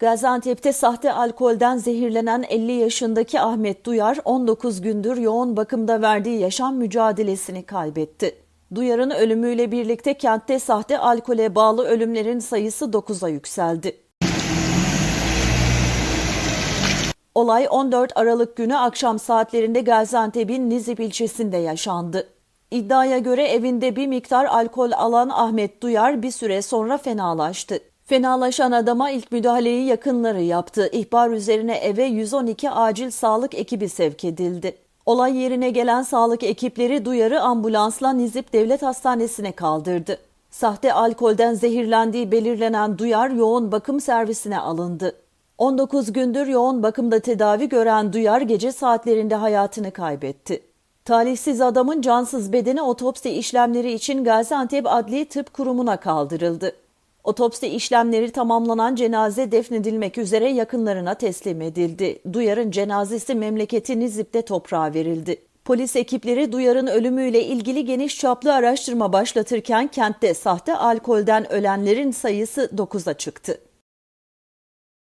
Gaziantep'te sahte alkolden zehirlenen 50 yaşındaki Ahmet Duyar 19 gündür yoğun bakımda verdiği yaşam mücadelesini kaybetti. Duyar'ın ölümüyle birlikte kentte sahte alkole bağlı ölümlerin sayısı 9'a yükseldi. Olay 14 Aralık günü akşam saatlerinde Gaziantep'in Nizip ilçesinde yaşandı. İddiaya göre evinde bir miktar alkol alan Ahmet Duyar bir süre sonra fenalaştı. Fenalaşan adama ilk müdahaleyi yakınları yaptı. İhbar üzerine eve 112 acil sağlık ekibi sevk edildi. Olay yerine gelen sağlık ekipleri Duyar'ı ambulansla Nizip Devlet Hastanesi'ne kaldırdı. Sahte alkolden zehirlendiği belirlenen Duyar yoğun bakım servisine alındı. 19 gündür yoğun bakımda tedavi gören Duyar gece saatlerinde hayatını kaybetti. Talihsiz adamın cansız bedeni otopsi işlemleri için Gaziantep Adli Tıp Kurumu'na kaldırıldı. Otopsi işlemleri tamamlanan cenaze defnedilmek üzere yakınlarına teslim edildi. Duyar'ın cenazesi memleketi Nizip'te toprağa verildi. Polis ekipleri Duyar'ın ölümüyle ilgili geniş çaplı araştırma başlatırken kentte sahte alkolden ölenlerin sayısı 9'a çıktı.